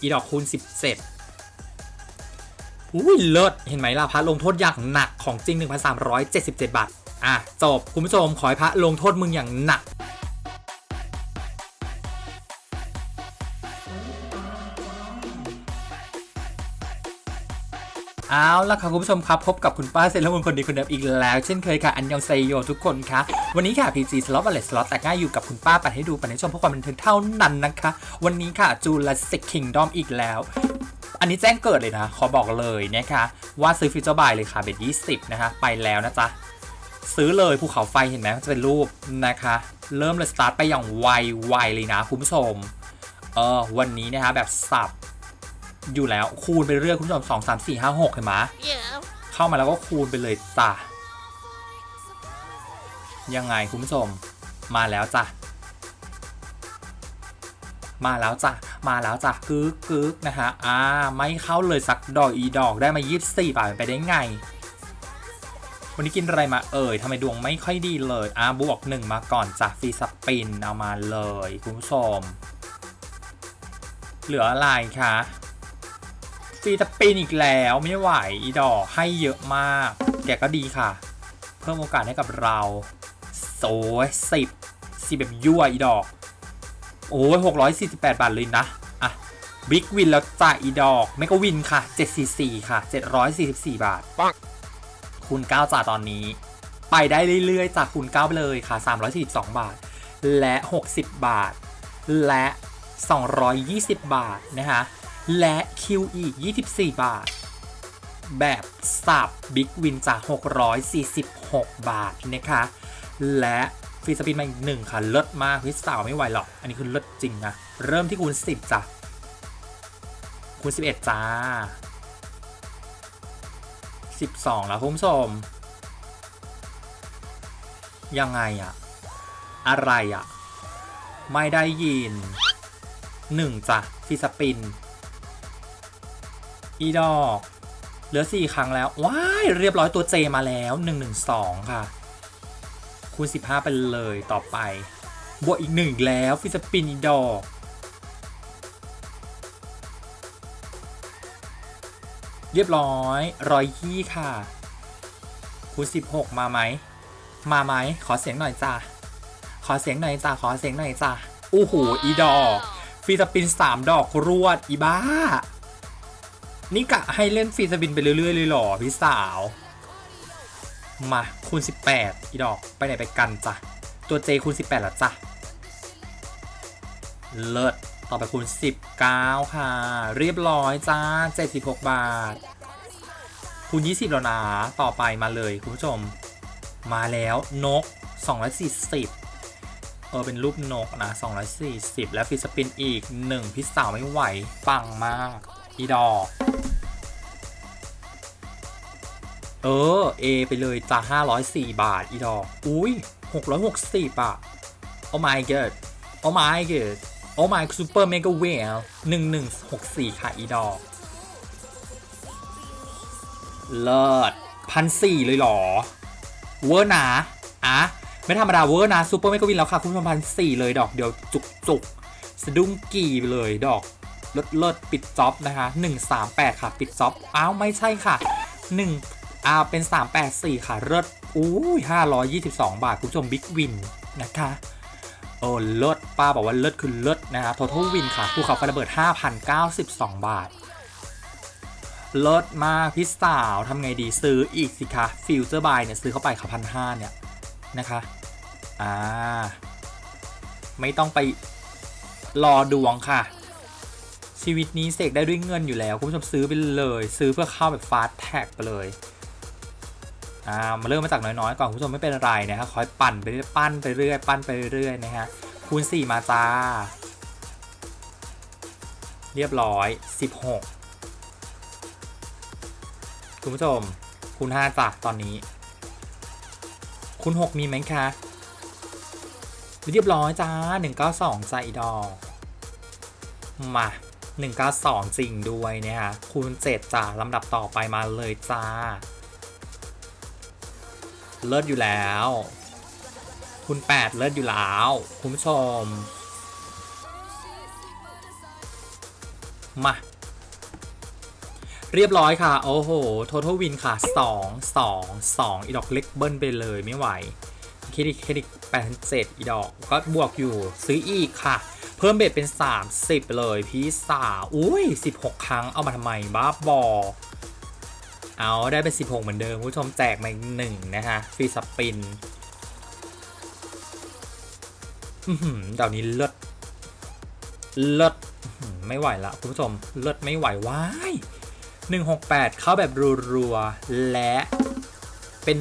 อีดอกคูณ 17อุ้ยเลิศเห็นไหมล่ะพระลงโทษอย่างหนักของจริง 1,377 บาท อะ จบ คุณผู้ชมขอให้พระลงโทษมึงอย่างหนัก เอาล่ะค่ะคุณผู้ชมครับ พบกับคุณป้าเซเลอร์มูนคนดีคนเดิมอีกแล้ว เช่นเคยค่ะ อันยองไซโยทุกคนคะวันนี้ค่ะ PG Slot Wallet Slot แต่ง่ายอยู่กับคุณป้าปัดให้ดูปัดให้ชมเพื่อความบันเทิงเท่านั้นนะคะ วันนี้ค่ะจูเล s ิกคิงดอมอีกแล้ว อันนี้แจ้งเกิดเลยนะ ขอบอกเลยนะคะ ว่าซื้อฟิวเจอร์บายเลยค่ะเบ็ด20นะคะ ไปแล้วนะจ๊ะ ซื้อเลยภูเขาไฟเห็นไหมมันจะเป็นรูปนะคะ เริ่มเลยสตาร์ทไปอย่างไวๆเลยนะคุณผู้ชมเออวันนี้นะคะแบบสับ อยู่แล้วคูณไปเรื่อยคุณผู้ชมสองสามสี่ห้าหกเห็นไหม Yeah. เข้ามาแล้วก็คูณไปเลยจ้ะยังไงคุณผู้ชม มาแล้วจ้ะมาแล้วจ้ะมาแล้วจ้ะกึกกึกนะฮะอ่าไม่เข้าเลยสักดอกอีดอกได้มา24บาทไปได้ไง วันนี้กินอะไรมาเอ่ยทำไมดวงไม่ค่อยดีเลยอ่าบวกหนึ่งมาก่อนจ้ะฟรีสปินเอามาเลย คุณผู้ชม เหลืออะไรคะ ฟรีสปินอีกแล้วไม่ไหวอีดอกให้เยอะมาก แกก็ดีค่ะ เพิ่มโอกาสให้กับเราโอ้ยสิบสิบแบบยั่วอีดอก โอ้ยหกร้อยสี่สิบแปดบาทเลยนะ อะบิ๊กวินแล้วจ่ายอีดอกไม่ก็วินค่ะเจ็ดสี่สี่ค่ะเจ็ดร้อยสี่สิบสี่บาทปังคูณเก้าจ่าตอนนี้ ไปได้เรื่อยๆ จากคูณเก้าไปเลยค่ะสามร้อยสี่สิบสองบาท และหกสิบบาท และ 220 บาทนะคะ และ Q อีก 24 บาท แบบสับบิ๊กวินจาก 646 บาทนะคะ และฟรีสปินมาอีกหนึ่งค่ะ เลิศมากพี่สาวไม่ไหวหรอก อันนี้คือเลิศจริงนะ เริ่มที่คูณ 10 จ้ะ คูณ 11 จ้า 12 แล้วคุณผู้ชม ยังไงอะอะไรอะไม่ได้ยินหนึ่งจ้ะฟีสปิน อีดอก เหลือ 4 ครั้งแล้ว ว้าย เรียบร้อยตัวเจมาแล้ว 112 ค่ะ คูณ 15 ไปเลยต่อไป บวกอีกหนึ่งแล้วฟิสปินอีดอกเรียบร้อยร้อยยี่ค่ะ คูณ16 มาไหม มาไหม ขอเสียงหน่อยจ้าขอเสียงหน่อยจ้าขอเสียงหน่อยจ้าโอ้โห อีดอกฟีสปิน 3 ดอกรวด อีบ้า นี่กะให้เล่นฟรีสปินไปเรื่อยๆเลยหรอพี่สาว มาคูณ 18 อีดอกไปไหนไปกันจ้ะ ตัวเจคูณ 18แล้วจ้ะ เลิศต่อไปคูณ 19 ค่ะ เรียบร้อยจ้า 76 บาท คูณ 20 แล้วนะ ต่อไปมาเลยคุณผู้ชม มาแล้วนก 240 เออเป็นรูปนกนะ 240 แล้วฟิสปินอีก 1 พิสาวไม่ไหว ปังมาก อีดอก เออ A ไปเลยจ้า504 บาท อีดอก อุ้ย 660อะ Oh my god Oh my god Oh my super mega whale 1164 ค่ะ อีดอกเลิศพันสี่เลยหรอ เวอร์นะอะไม่ธรรมดาเวอร์นะซูเปอร์เมกะวินแล้วค่ะ คุณผู้ชมพันสี่เลยดอกเดียวจุกจุกสะดุ้งกี่ไปเลยดอกเลิศเลิศปิดจ็อบนะคะ138ค่ะ ปิดจ็อบอ้าว ไม่ใช่ค่ะ1 อ้าเป็น 384 ค่ะ เลิศอุ้ย522 บาท คุณผู้ชมบิ๊กวินนะคะโอ้เลิศป้าบอกว่าเลิศคือเลิศนะคะท o ท a l วินค่ะภูเขาไฟระเบิด 5,092 บาทเลิศมากพี่สาวทำไงดีซื้ออีกสิคะฟิวเจอร์บายเนี่ยซื้อเข้าไปค่ะพันห้าเนี่ยนะคะอ่าไม่ต้องไปรอดวงค่ะ ชีวิตนี้เสกได้ด้วยเงินอยู่แล้ว คุณผู้ชมซื้อไปเลย ซื้อเพื่อเข้าแบบฟาสต์แท็กไปเลย อ่ามาเริ่มมาจากน้อยๆก่อนคุณผู้ชมไม่เป็นไรนะฮะคอยปั่นไปเรื่อยปั้นไปเรื่อยปั้นไปเรื่อยนะฮะคูณ 4 มาจ้า เรียบร้อย 16 คุณผู้ชม คูณ 5จ้ะตอนนี้ คูณ 6 มีไหมคะ เรียบร้อยจ้า 192ใจดอกมา 192 จริงด้วยเนี่ยฮะคูณ 7จ้าลำดับต่อไปมาเลยจ้า เลิศอยู่แล้วคูณ8เลิศอยู่แล้ว คุณผู้ชม มา เรียบร้อยค่ะ โอ้โห total win ค่ะ 2 2 2 อีดอกเล็กเบิ้ลไปเลยไม่ไหวเครดิตเครดิต8 7อีดอกก็บวกอยู่ซื้ออีกค่ะ เพิ่มเบ็ดเป็น 30 เลยพี่สาวอุ้ย 16 ครั้งเอามาทำไมบ้าบอ เอาได้เป็น 16 เหมือนเดิมคุณผู้ชมแจกมาอีกหนึ่งนะคะฟรีสปินอือหือดอกนี้เลิศเลิศไม่ไหวละคุณผู้ชมเลิศไม่ไหวว้าย168 เข้าแบบรัวๆ และเป็น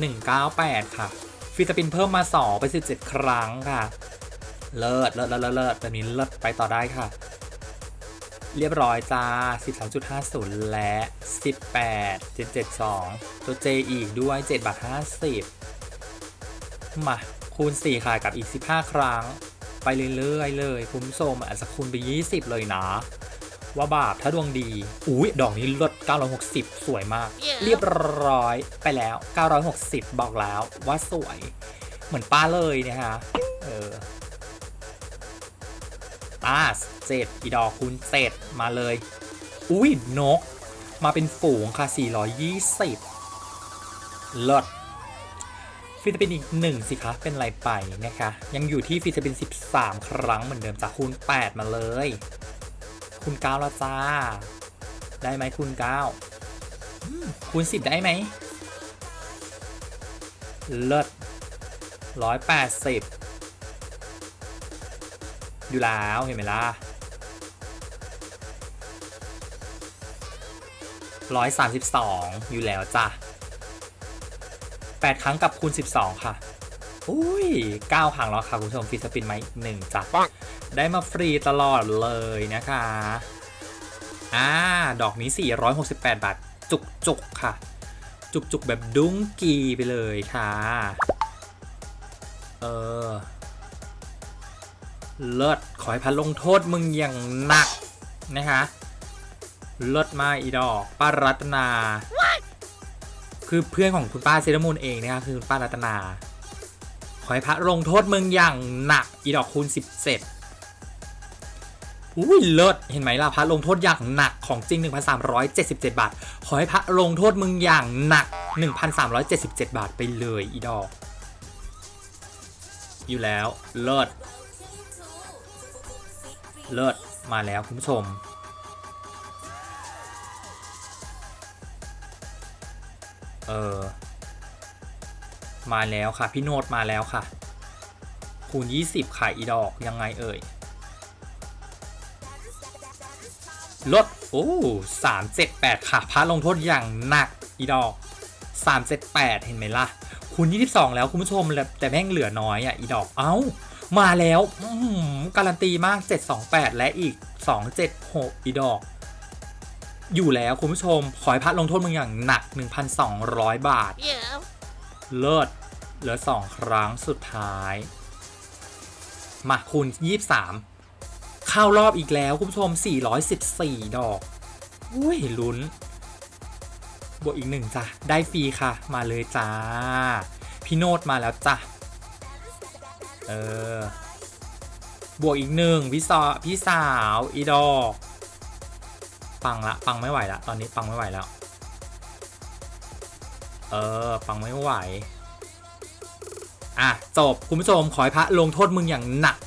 198 ค่ะ ฟิสปินเพิ่มมา2เป็น17 ครั้งค่ะเลิศเลิศเลิศเลิศเลิศแบบนี้เลิศไปต่อได้ค่ะ เรียบร้อยจ้า13.50 และ 18 772 ตัว J อีกด้วย 7 บาท 50 มา คูณ 4 ค่ะ กับอีก 15 ครั้ง ไปเรื่อยๆ เลยคุณผู้ชมอาจจะคูณไป 20 เลยนะ ว่าบาปถ้าดวงดี อุ้ยดอกนี้ลด 960 สวยมาก Yeah. เรียบร้อยไปแล้ว 960 บอกแล้วว่าสวย เหมือนป้าเลยเนี่ยฮะเออป้า เจ็ดอีดอกคูณเจ็ดมาเลย อุ้ยนก มาเป็นฝูงค่ะ 420ลดฟิลิปปินส์อีกหนึ่งสิคะเป็นไรไปนะคะ ยังอยู่ที่ฟิลิปปินส์13 ครั้งเหมือนเดิมจากคูณ 8 มาเลย คูณ9แล้วจ้า ได้ไหมคูณ9คูณ 10 ได้ไหมเลิศ180 อยู่แล้วเห็นไหมล่ะ 132 อยู่แล้วจ้ะ 8 ครั้งกับคูณ 12 ค่ะ อุ้ย 9 ครั้งแล้วค่ะ คุณผู้ชมฟรีสปินไหมหนึ่งจ้ะปังได้มาฟรีตลอดเลยนะคะ อ่า ดอกนี้ 468 บาท จุกจุกค่ะ จุกจุกแบบดุ้งกีไปเลยค่ะ เออ เลิศ ขอให้พันลงโทษมึงอย่างหนักนะคะ ลิศมากอีดอกป้ารัตนา คือเพื่อนของคุณป้าเซรามูลเองนะคะคือคุณป้ารัตนา ขอให้พระลงโทษมึงอย่างหนักอีดอกคูณ17อุ้ยเลิศเห็นไหมล่ะพระลงโทษอย่างหนักของจริง 1,377 บาท ขอให้พระลงโทษมึงอย่างหนัก 1,377 บาทไปเลยอีดอก อยู่แล้วเลิศเลิศมาแล้วคุณผู้ชม เออ มาแล้วค่ะ พี่โนดมาแล้วค่ะ คูณ 20ค่ะอีดอกยังไงเอ่ย ลด โอ้สามเจ็ดแปดค่ะพาลงโทษอย่างหนักอีดอกสามเจ็ดแปดเห็นไหมล่ะ คูณยี่สิบสองแล้วคุณผู้ชมแต่แม่งเหลือน้อยอะอีดอกเอ้ามาแล้วอืการันตีมาก 728 และอีก 276 อีดอก อยู่แล้วคุณผู้ชม ขอให้พัดลงโทษมึงอย่างหนัก 1,200 บาท Yeah. เลิศเหลือ2ครั้งสุดท้าย มาคูณ 23 เข้ารอบอีกแล้วคุณผู้ชม 414 ดอกอุ้ยลุ้น บวกอีกหนึ่งจ้ะ ได้ฟรีค่ะ มาเลยจ้า พี่โนดมาแล้วจ้ะ เออ บวกอีกหนึ่งพี่ซอพี่สาว อีดอก ปังละปังไม่ไหวละตอนนี้ปังไม่ไหวแล้ว เออ ปังไม่ไหว อะ จบ คุณผู้ชม ขอให้พระลงโทษมึงอย่างหนัก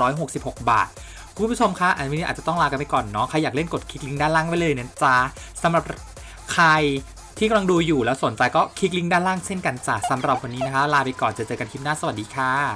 5,866 บาท คุณผู้ชมคะ อันนี้อาจจะต้องลากันไปก่อนเนาะ ใครอยากเล่นกดคลิกลิงก์ด้านล่างไว้เลยนะจ๊ะสำหรับใครที่กำลังดูอยู่แล้วสนใจก็คลิกลิงก์ด้านล่างเช่นกันจ้ะสำหรับวันนี้นะคะ ลาไปก่อนจะเจอกันคลิปหน้าสวัสดีค่ะ